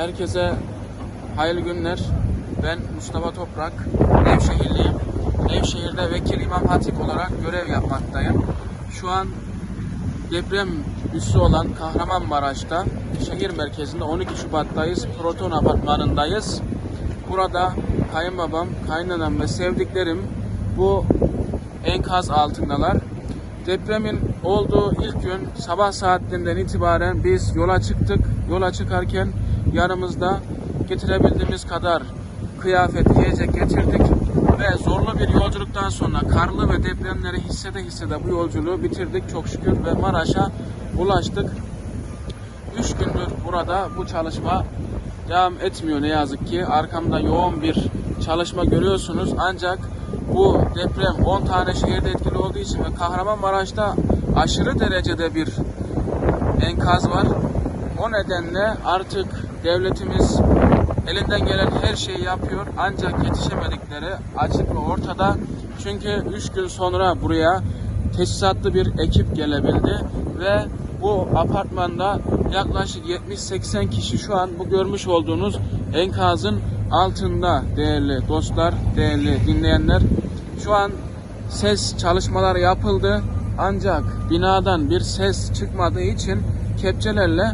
Herkese hayırlı günler. Ben Mustafa Toprak, Nevşehirliyim. Nevşehir'de Vekil İmam Hatip olarak görev yapmaktayım. Şu an deprem üssü olan Kahramanmaraş'ta şehir merkezinde 12 Şubat'tayız. Proton apartmanındayız. Burada kayınbabam, kaynanam ve sevdiklerim bu enkaz altındalar. Depremin olduğu ilk gün sabah saatlerinden itibaren biz yola çıktık. Yola çıkarken yanımızda getirebildiğimiz kadar kıyafet, yiyecek getirdik ve zorlu bir yolculuktan sonra karlı ve depremleri hissede hissede bu yolculuğu bitirdik çok şükür ve Maraş'a ulaştık. 3 gündür burada bu çalışma devam etmiyor ne yazık ki. Arkamda yoğun bir çalışma görüyorsunuz ancak bu deprem 10 tane şehirde etkili olduğu için ve Kahramanmaraş'ta aşırı derecede bir enkaz var. O nedenle artık devletimiz elinden gelen her şeyi yapıyor ancak yetişemedikleri açık ve ortada. Çünkü 3 gün sonra buraya teçhizatlı bir ekip gelebildi ve bu apartmanda yaklaşık 70-80 kişi şu an bu görmüş olduğunuz enkazın altında değerli dostlar, değerli dinleyenler. Şu an ses çalışmaları yapıldı ancak binadan bir ses çıkmadığı için kepçelerle